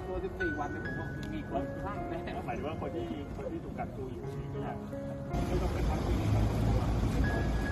กักตัว14วันเนี่ยผมว่ามีคนคลั่งแน่หมายถึงว่าคนที่คนที่ถูกกักตัวอยู่นี่ก็ไม่ต้องไปพักที่นี่กักตัว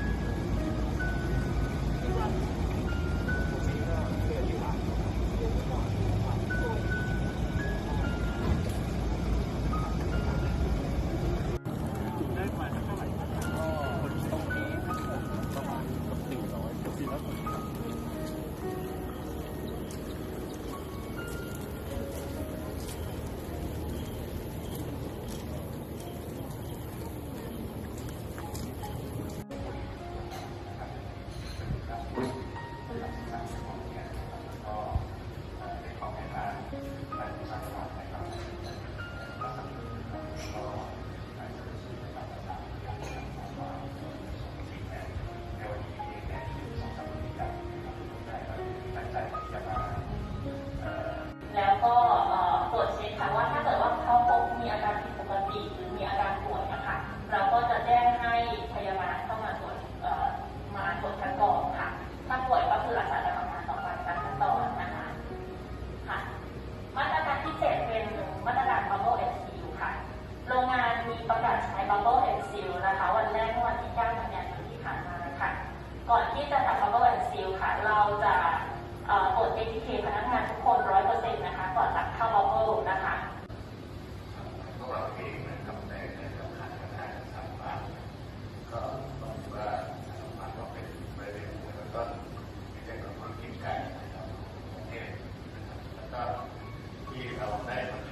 ได้ประ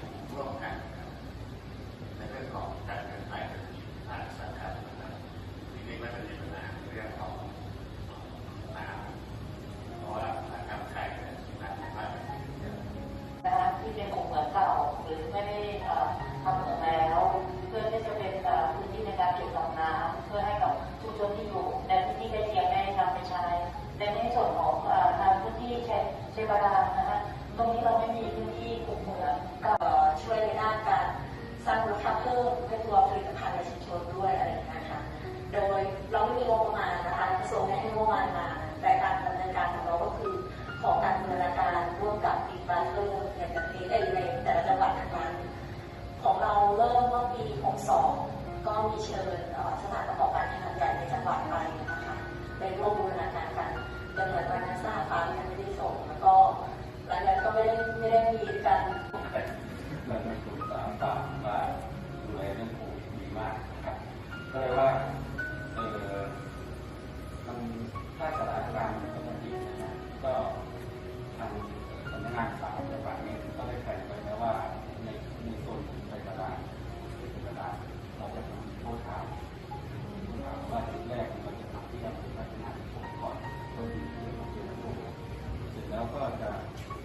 มกับาร์เตอร์ในประเทศในในแต่ละจังหวัดนั้นของเราเริ่มเมื่อปี 62 ก็มีเชิญสถานประกอบ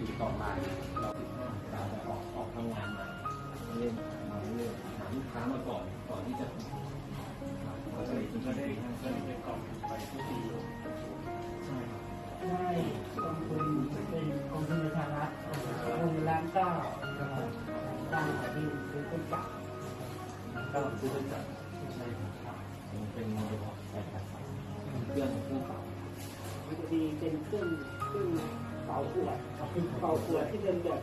ติดต่อมาเราติดเราจะออกออกทำงานมาเล่นมาเรื่อยหาลูกค้ามาก่อนก่อนที่จะก็เลยก็ได้ก็ได้กล่องไปทุกปีใช่ครับได้กองทุนเป็นกองทุนประชารัฐวงล้านเก้าก็สร้างอาชีพเป็นต้นจักรก็ซื้อไปจากรใช่ครับเป็นโมเดลใช่ครับเครื่องเครื่องเป่ามันจะมีเป็นเครื่องเครื่อง ป่าขวดเป่าขวดที่เป็นแบบ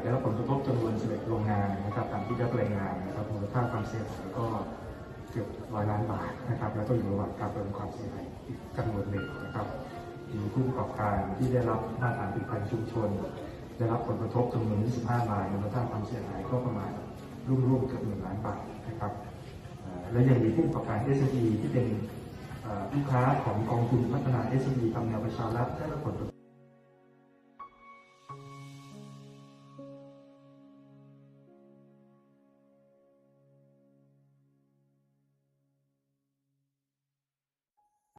ได้รับผลกระทบจำนวน11โรงงานนะครับตามที่ได้รายงานนะครับมูลค่าความเสียหายก็เกือบร้อยล้านบาทนะครับแล้วก็อยู่ระหว่างการประเมินความเสียหายอีกจำนวนหนึ่งนะครับมีผู้ประกอบการที่ได้รับมาตรฐานผลิตภัณฑ์ชุมชน ได้รับผลกระทบจำนวน 25รายมูลค่าความเสียหายก็ประมาณร่วมๆเกือบ1ล้านบาทนะครับและยังมีผู้ประกอบการ SME ที่เป็น ลูกค้าของกองทุนพัฒนาเอสดีทำแนวประชารัฐได้รับผล